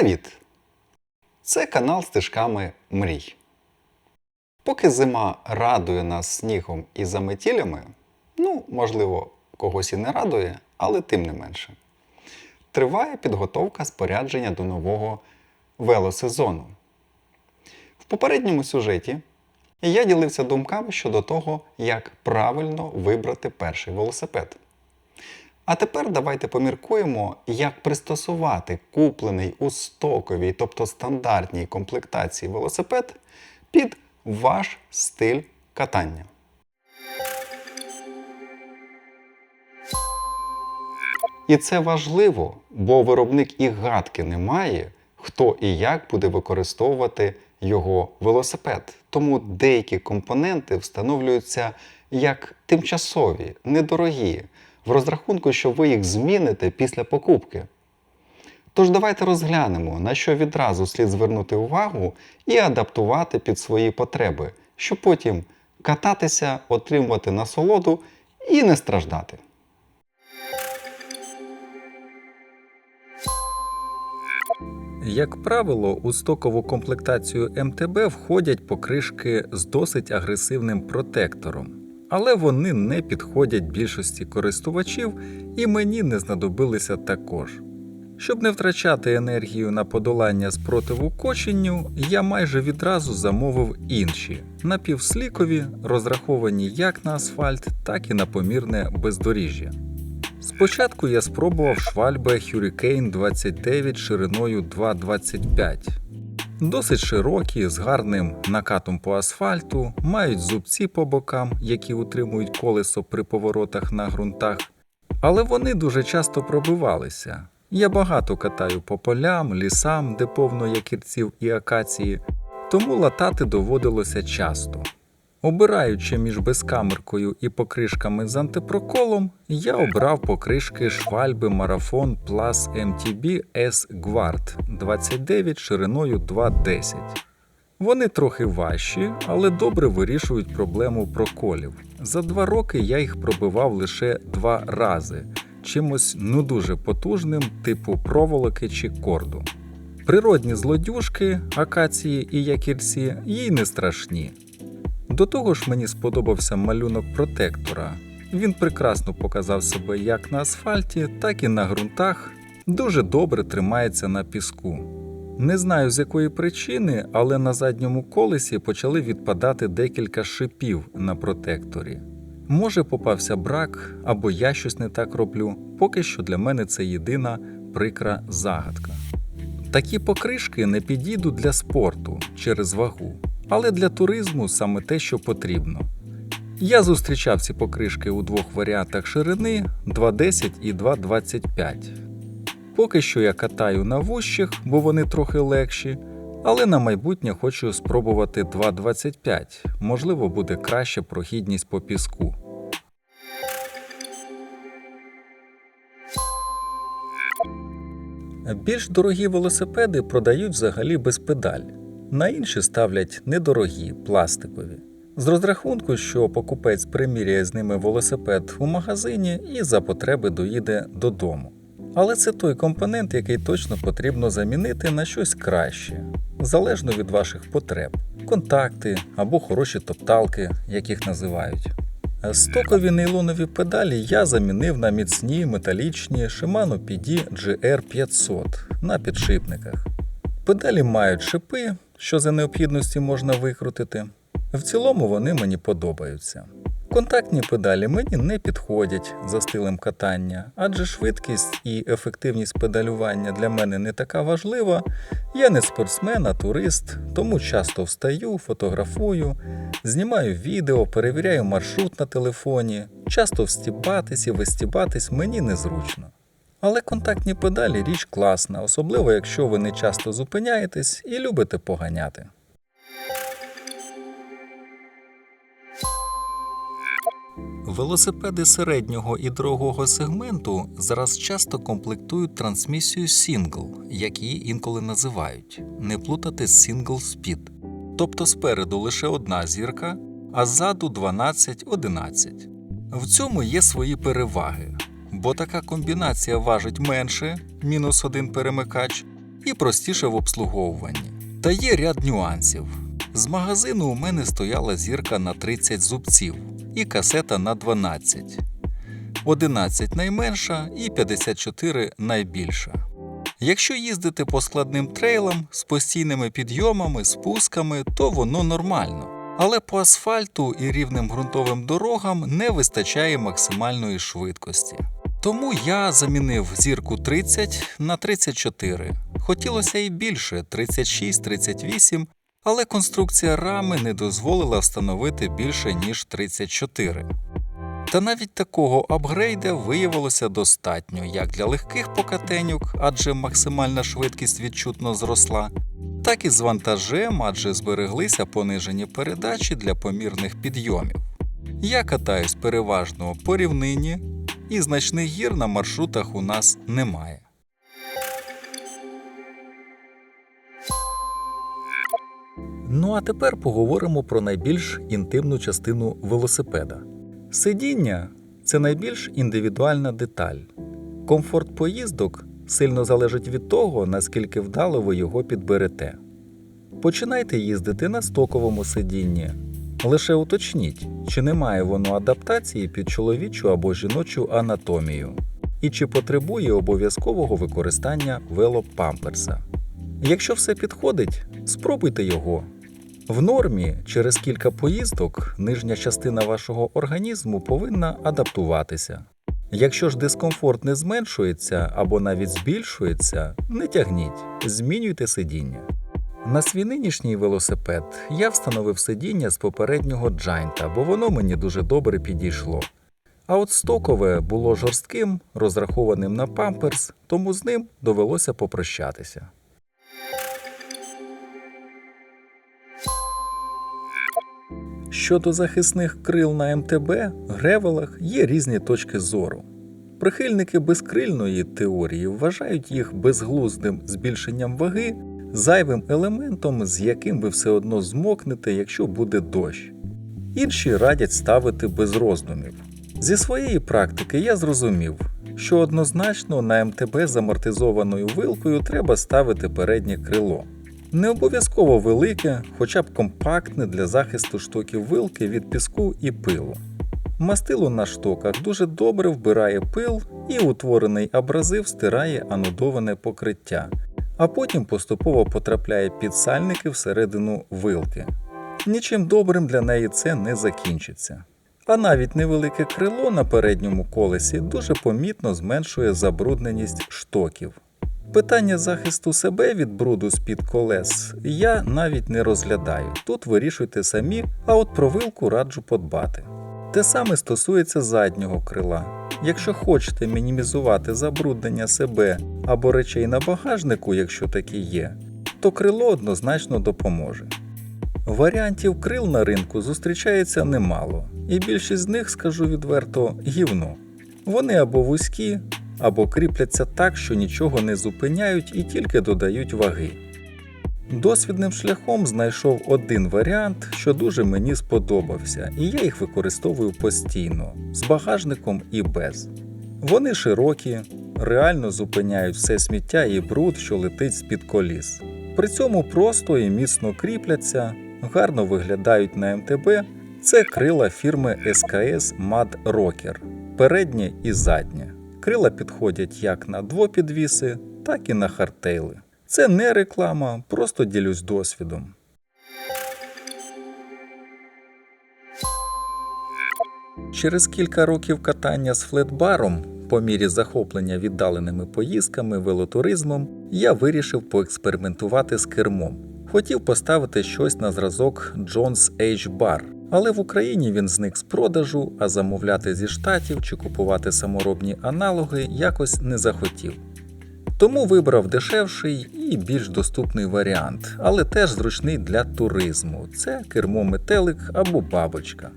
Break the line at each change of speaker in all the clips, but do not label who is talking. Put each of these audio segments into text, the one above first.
Привіт! Це канал Стежками Мрій. Поки зима радує нас снігом і заметілями, ну, можливо, когось і не радує, але тим не менше. Триває підготовка спорядження до нового велосезону. В попередньому сюжеті я ділився думками щодо того, як правильно вибрати перший велосипед. А тепер давайте поміркуємо, як пристосувати куплений у стоковій, тобто стандартній комплектації велосипед під ваш стиль катання. І це важливо, бо виробник і гадки не має, хто і як буде використовувати його велосипед. Тому деякі компоненти встановлюються як тимчасові, недорогі, в розрахунку, що ви їх зміните після покупки. Тож давайте розглянемо, на що відразу слід звернути увагу і адаптувати під свої потреби, щоб потім кататися, отримувати насолоду і не страждати.
Як правило, у стокову комплектацію МТБ входять покришки з досить агресивним протектором, але вони не підходять більшості користувачів і мені не знадобилися також. Щоб не втрачати енергію на подолання спротиву коченню, я майже відразу замовив інші напівслікові, розраховані як на асфальт, так і на помірне бездоріжжя. Спочатку я спробував швальби Hurricane 29 шириною 2,25. Досить широкі, з гарним накатом по асфальту, мають зубці по бокам, які утримують колесо при поворотах на ґрунтах, але вони дуже часто пробивалися. Я багато катаю по полям, лісам, де повно якірців і акації, тому латати доводилося часто. Обираючи між безкамеркою і покришками з антипроколом, я обрав покришки швальби Marathon Plus MTB S Guard 29 шириною 2,10. Вони трохи важчі, але добре вирішують проблему проколів. За два роки я їх пробивав лише два рази, чимось ну дуже потужним, типу проволоки чи корду. Природні злодюжки, акації і якірці їй не страшні. До того ж, мені сподобався малюнок протектора. Він прекрасно показав себе як на асфальті, так і на ґрунтах, дуже добре тримається на піску. Не знаю з якої причини, але на задньому колесі почали відпадати декілька шипів на протекторі. Може, попався брак, або я щось не так роблю. Поки що для мене це єдина прикра загадка. Такі покришки не підійдуть для спорту через вагу, але для туризму саме те, що потрібно. Я зустрічав ці покришки у двох варіантах ширини 2,10 і 2,25. Поки що я катаю на вущих, бо вони трохи легші, але на майбутнє хочу спробувати 2,25. Можливо, буде краща прохідність по піску. Більш дорогі велосипеди продають взагалі без педаль. На інші ставлять недорогі, пластикові. З розрахунку, що покупець приміряє з ними велосипед у магазині і за потреби доїде додому. Але це той компонент, який точно потрібно замінити на щось краще, залежно від ваших потреб, контакти або хороші топталки, як їх називають. Стокові нейлонові педалі я замінив на міцні металічні Shimano PD GR500 на підшипниках. Педалі мають шипи, що за необхідності можна викрутити. В цілому вони мені подобаються. Контактні педалі мені не підходять за стилем катання, адже швидкість і ефективність педалювання для мене не така важлива. Я не спортсмен, а турист, тому часто встаю, фотографую, знімаю відео, перевіряю маршрут на телефоні. Часто встібатись і вистібатись мені незручно. Але контактні педалі річ класна, особливо якщо ви не часто зупиняєтесь і любите поганяти. Велосипеди середнього і дорогого сегменту зараз часто комплектують трансмісію Single, як її інколи називають, не плутати з Single Speed. Тобто спереду лише одна зірка, а ззаду 12-11. В цьому є свої переваги, бо така комбінація важить менше, мінус один перемикач, і простіше в обслуговуванні. Та є ряд нюансів. З магазину у мене стояла зірка на 30 зубців і касета на 12. 11 найменша і 54 найбільша. Якщо їздити по складним трейлам з постійними підйомами, спусками, то воно нормально. Але по асфальту і рівним ґрунтовим дорогам не вистачає максимальної швидкості. Тому я замінив зірку 30 на 34. Хотілося і більше 36-38, але конструкція рами не дозволила встановити більше ніж 34. Та навіть такого апгрейда виявилося достатньо як для легких покатенюк, адже максимальна швидкість відчутно зросла, так і з вантажем, адже збереглися понижені передачі для помірних підйомів. Я катаюсь переважно по рівнині, і значних гір на маршрутах у нас немає. Ну а тепер поговоримо про найбільш інтимну частину велосипеда. Сидіння це найбільш індивідуальна деталь. Комфорт поїздок сильно залежить від того, наскільки вдало ви його підберете. Починайте їздити на стоковому сидінні. Лише уточніть, чи немає воно адаптації під чоловічу або жіночу анатомію, і чи потребує обов'язкового використання велопамперса. Якщо все підходить, спробуйте його. В нормі через кілька поїздок нижня частина вашого організму повинна адаптуватися. Якщо ж дискомфорт не зменшується або навіть збільшується, не тягніть, змінюйте сидіння. На свій нинішній велосипед я встановив сидіння з попереднього джайнта, бо воно мені дуже добре підійшло. А от стокове було жорстким, розрахованим на памперс, тому з ним довелося попрощатися. Щодо захисних крил на МТБ, гревелах є різні точки зору. Прихильники безкрильної теорії вважають їх безглуздим збільшенням ваги, зайвим елементом, з яким ви все одно змокнете, якщо буде дощ. Інші радять ставити без роздумів. Зі своєї практики я зрозумів, що однозначно на МТБ з амортизованою вилкою треба ставити переднє крило. Не обов'язково велике, хоча б компактне для захисту штоків вилки від піску і пилу. Мастило на штоках дуже добре вбирає пил і утворений абразив стирає анодоване покриття, а потім поступово потрапляє під сальники всередину вилки. Нічим добрим для неї це не закінчиться. А навіть невелике крило на передньому колесі дуже помітно зменшує забрудненість штоків. Питання захисту себе від бруду з-під колес я навіть не розглядаю. Тут вирішуйте самі, а от про вилку раджу подбати. Те саме стосується заднього крила. Якщо хочете мінімізувати забруднення себе або речей на багажнику, якщо такі є, то крило однозначно допоможе. Варіантів крил на ринку зустрічається немало, і більшість з них, скажу відверто, гівно. Вони або вузькі, або кріпляться так, що нічого не зупиняють і тільки додають ваги. Досвідним шляхом знайшов один варіант, що дуже мені сподобався, і я їх використовую постійно, з багажником і без. Вони широкі, реально зупиняють все сміття і бруд, що летить з-під коліс. При цьому просто і міцно кріпляться, гарно виглядають на МТБ. Це крила фірми SKS Mad Rocker, переднє і заднє. Крила підходять як на двопідвіси, так і на хардтейли. Це не реклама, просто ділюсь досвідом. Через кілька років катання з флетбаром, по мірі захоплення віддаленими поїздками, велотуризмом, я вирішив поекспериментувати з кермом. Хотів поставити щось на зразок Jones H Bar, але в Україні він зник з продажу, а замовляти зі штатів чи купувати саморобні аналоги якось не захотів. Тому вибрав дешевший і більш доступний варіант, але теж зручний для туризму. Це кермо метелик або бабочка.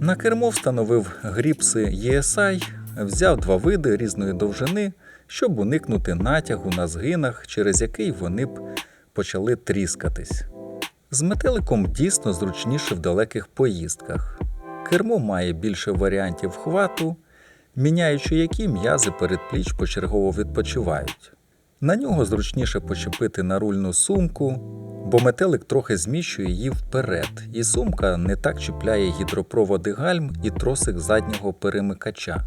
На кермо встановив гріпси ESI, взяв два види різної довжини, щоб уникнути натягу на згинах, через який вони б почали тріскатись. З метеликом дійсно зручніше в далеких поїздках. Кермо має більше варіантів хвату, міняючи які м'язи передпліч почергово відпочивають. На нього зручніше почепити нарульну сумку, бо метелик трохи зміщує її вперед, і сумка не так чіпляє гідропроводи гальм і тросик заднього перемикача.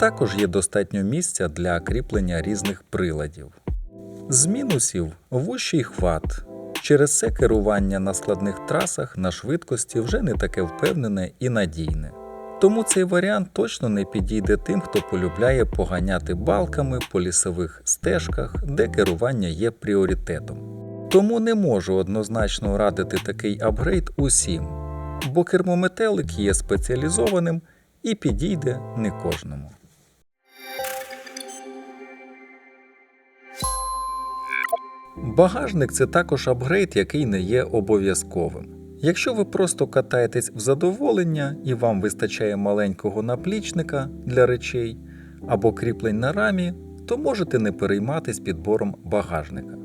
Також є достатньо місця для кріплення різних приладів. З мінусів вущий хват. Через це керування на складних трасах на швидкості вже не таке впевнене і надійне. Тому цей варіант точно не підійде тим, хто полюбляє поганяти балками по лісових стежках, де керування є пріоритетом. Тому не можу однозначно радити такий апгрейд усім, бо кермометелик є спеціалізованим і підійде не кожному. Багажник це також апгрейд, який не є обов'язковим. Якщо ви просто катаєтесь в задоволення і вам вистачає маленького наплічника для речей або кріплень на рамі, то можете не перейматись підбором багажника.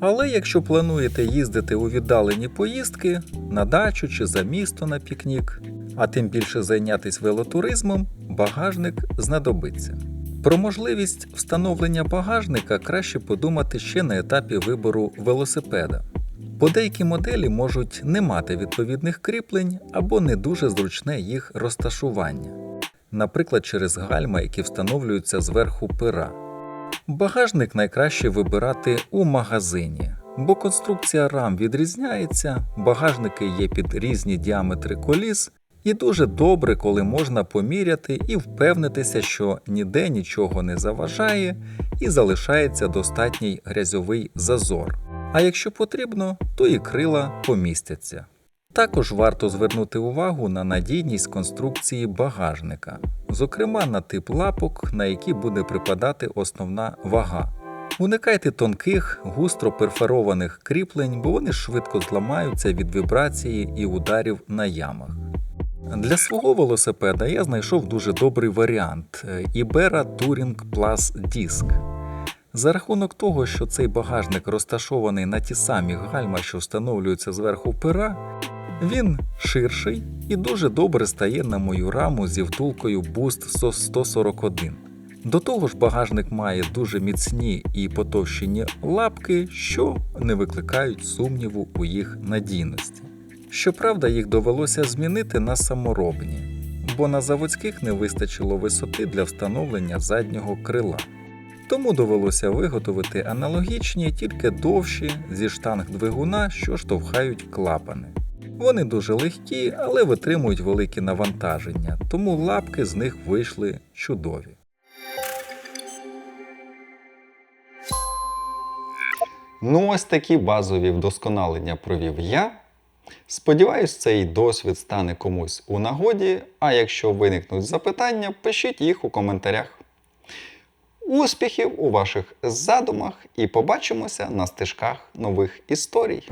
Але якщо плануєте їздити у віддалені поїздки на дачу чи за місто на пікнік, а тим більше зайнятися велотуризмом, багажник знадобиться. Про можливість встановлення багажника краще подумати ще на етапі вибору велосипеда. Бо деякі моделі можуть не мати відповідних кріплень або не дуже зручне їх розташування, наприклад, через гальма, які встановлюються зверху пера. Багажник найкраще вибирати у магазині, бо конструкція рам відрізняється, багажники є під різні діаметри коліс, і дуже добре, коли можна поміряти і впевнитися, що ніде нічого не заважає і залишається достатній грязьовий зазор. А якщо потрібно, то і крила помістяться. Також варто звернути увагу на надійність конструкції багажника, зокрема на тип лапок, на які буде припадати основна вага. Уникайте тонких, густро перфорованих кріплень, бо вони швидко зламаються від вібрації і ударів на ямах. Для свого велосипеда я знайшов дуже добрий варіант е, Ibera Touring Plus Disc. За рахунок того, що цей багажник розташований на ті самі гальма, що встановлюються зверху пера, він ширший і дуже добре стає на мою раму зі втулкою Boost 141. До того ж, багажник має дуже міцні і потовщені лапки, що не викликають сумніву у їх надійності. Щоправда, їх довелося змінити на саморобні, бо на заводських не вистачило висоти для встановлення заднього крила. Тому довелося виготовити аналогічні, тільки довші зі штанг двигуна, що штовхають клапани. Вони дуже легкі, але витримують великі навантаження, тому лапки з них вийшли чудові.
Ну, ось такі базові вдосконалення провів я. Сподіваюсь, цей досвід стане комусь у нагоді, а якщо виникнуть запитання, пишіть їх у коментарях. Успіхів у ваших задумах і побачимося на стежках нових історій.